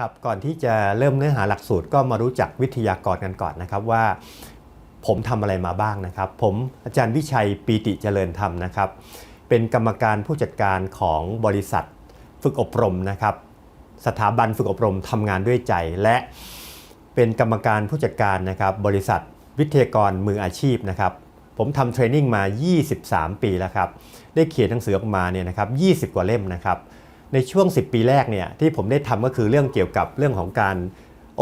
ครับก่อนที่จะเริ่มเนื้อหาหลักสูตรก็มารู้จักวิทยากรกันก่อนนะครับว่า ผมทำอะไรมาบ้างนะครับ ผมอาจารย์วิชัยปีติเจริญธรรมนะครับ เป็นกรรมการผู้จัดการของบริษัทฝึกอบรมนะครับ สถาบันฝึกอบรมทำงานด้วยใจ และเป็นกรรมการผู้จัดการนะครับ บริษัทวิทยากรมืออาชีพนะครับ ผมทำเทรนนิ่งมา 23 ปีแล้วครับ ได้เขียนหนังสือออกมาเนี่ยนะครับ 20 กว่าเล่มนะครับ ในช่วง 10 ปีแรกเนี่ยที่ผมได้ทำก็คือเรื่องเกี่ยวกับเรื่องของการ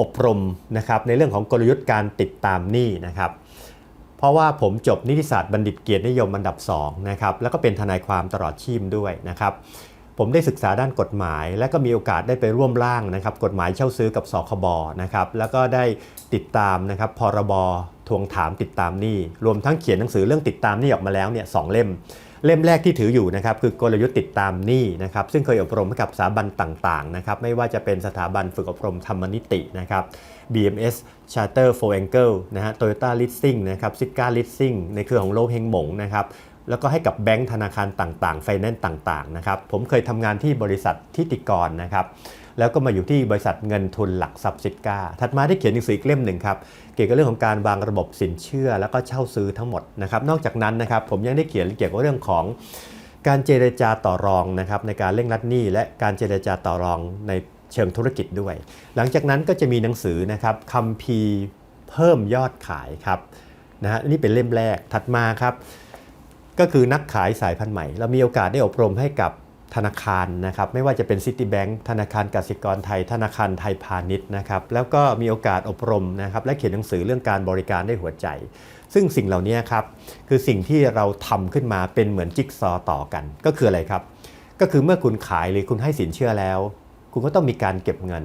อบรมนะครับในเรื่องของกลยุทธ์การติดตามหนี้นะครับเพราะว่าผมจบนิติศาสตร์บัณฑิตเกียรตินิยมอันดับ2นะครับแล้วก็เป็นทนายความตลอดชีพด้วยนะครับผมได้ศึกษาด้านกฎหมาย และก็มีโอกาสได้ไปร่วมร่างนะครับกฎหมายเช่าซื้อกับสคบนะครับแล้วก็ได้ติดตามนะครับพรบทวงถามติดตามหนี้ รวมทั้งเขียนหนังสือเรื่องติดตามหนี้ออกมาแล้วเนี่ยสองเล่ม เล่มแรกที่ถืออยู่นะครับคือกลยุทธ์ติดตามหนี้นะครับซึ่งเคยอบรมให้กับสถาบันต่างๆนะครับไม่ว่าจะเป็นสถาบันฝึกอบรมธรรมนิตินะครับ BMS Charter for Angle นะฮะ Toyota Leasing นะครับ Sika Leasing ในเครือของโลเฮงหมงนะครับ แล้วก็ให้กับแบงก์ธนาคารต่างๆ ไฟแนนซ์ต่างๆนะครับ ผมเคยทำงานที่บริษัททิติกรนะครับ แล้วก็มาอยู่ที่บริษัทเงินทุนหลักทรัพย์ซิก้าถัดมาได้เขียนหนังสืออีกเล่มหนึ่งครับ เกี่ยวกับเรื่องของการวางระบบสินเชื่อ แล้วก็เช่าซื้อทั้งหมดนะครับ นอกจากนั้นนะครับผมยังได้เขียนเกี่ยวกับเรื่องของการเจรจาต่อรองนะครับในการเร่งรัดหนี้และการเจรจาต่อรองในเชิงธุรกิจด้วย หลังจากนั้นก็จะมีหนังสือนะครับคำพีร์เพิ่มยอดขายครับนะฮะนี่เป็นเล่มแรกถัดมาครับ ก็คือนักขายสายพันธุ์ใหม่ เรามีโอกาสได้อบรมให้กับธนาคารนะครับไม่ว่าจะเป็น Citibank ธนาคารกสิกรไทย ธนาคารไทยพาณิชย์นะครับแล้วก็มีโอกาสอบรมนะครับและเขียนหนังสือเรื่องการบริการได้หัวใจ ซึ่งสิ่งเหล่านี้ครับคือสิ่งที่เราทำขึ้นมาเป็นเหมือนจิ๊กซอต่อกัน ก็คืออะไรครับ ก็คือเมื่อคุณขายหรือคุณให้สินเชื่อแล้ว คุณก็ต้องมีการเก็บเงิน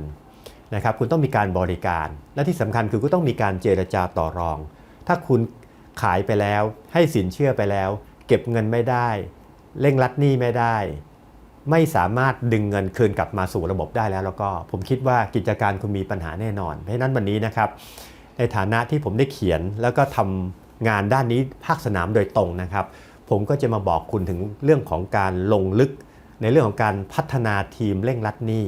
นะครับคุณต้องมีการบริการ และที่สำคัญคือคุณต้องมีการเจรจาต่อรอง ถ้าคุณขายไปแล้วให้สินเชื่อไปแล้ว เก็บเงินไม่ได้ เร่งรัดหนี้ไม่ได้ ไม่สามารถดึงเงินคืนกลับมาสู่ระบบได้แล้ว แล้วก็ผมคิดว่ากิจการคุณมีปัญหาแน่นอน เพราะนั้นวันนี้นะครับ ในฐานะที่ผมได้เขียนแล้วก็ทำงานด้านนี้ภาคสนามโดยตรงนะครับ ผมก็จะมาบอกคุณถึงเรื่องของการลงลึก ในเรื่องของการพัฒนาทีมเร่งรัดหนี้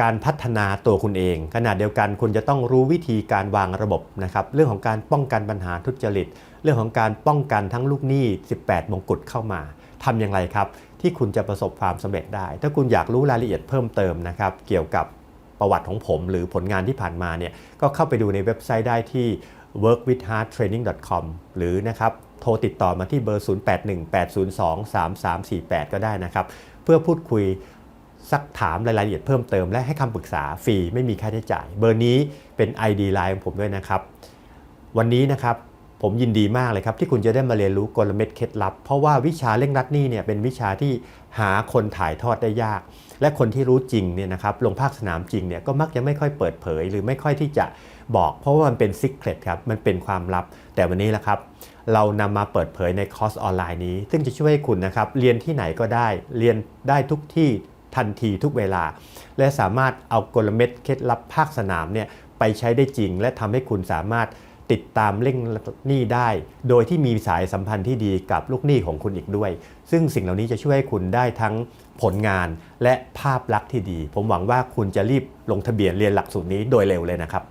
การพัฒนาตัวคุณเอง ขณะเดียวกันคุณจะต้องรู้วิธีการวางระบบนะครับเรื่องของการป้องกันปัญหาทุจริต เรื่องของการป้องกันทั้งลูกหนี้ 18 มงกุฎเข้ามาทำอย่างไรครับ ที่คุณจะประสบความสำเร็จได้ ถ้าคุณอยากรู้รายละเอียดเพิ่มเติมนะครับเกี่ยวกับประวัติของผมหรือผลงานที่ผ่านมาเนี่ยก็เข้าไปดูในเว็บไซต์ได้ที่ workwithhardtraining.com หรือนะครับโทรติดต่อมาที่เบอร์ 0818023348 ก็ได้นะครับ เพื่อพูดคุยซักถามรายละเอียดเพิ่มเติมและให้คำปรึกษาฟรีไม่มีค่าใช้จ่าย เบอร์นี้เป็น ID Line ของผมด้วยนะครับ วันนี้นะครับ ผมยินดีมากเลยครับที่คุณจะได้มาเรียนรู้กลเม็ดเคล็ดลับ เพราะว่าวิชาเร่งรัดหนี้เนี่ยเป็นวิชาที่หาคนถ่ายทอดได้ยาก และคนที่รู้จริงเนี่ยนะครับลงภาคสนามจริงเนี่ยก็มักจะไม่ค่อยเปิดเผย หรือไม่ค่อยที่จะบอก เพราะว่ามันเป็นซิกเคล็ดครับมันเป็นความลับ แต่วันนี้แหละครับ เรานำมาเปิดเผยในคอร์สออนไลน์นี้ ซึ่งจะช่วยให้คุณนะครับเรียนที่ไหนก็ได้ เรียนได้ทุกที่ทันทีทุกเวลา และสามารถเอากลเม็ดเคล็ดลับภาคสนามเนี่ยไปใช้ได้จริง และทำให้คุณสามารถ ติดตามเร่งหนี้ได้ โดยที่มีสายสัมพันธ์ที่ดีกับลูกหนี้ของคุณอีกด้วย ซึ่งสิ่งเหล่านี้จะช่วยให้คุณได้ทั้งผลงานและภาพลักษณ์ที่ดี ผมหวังว่าคุณจะรีบลงทะเบียนเรียนหลักสูตรนี้โดยเร็วเลยนะครับ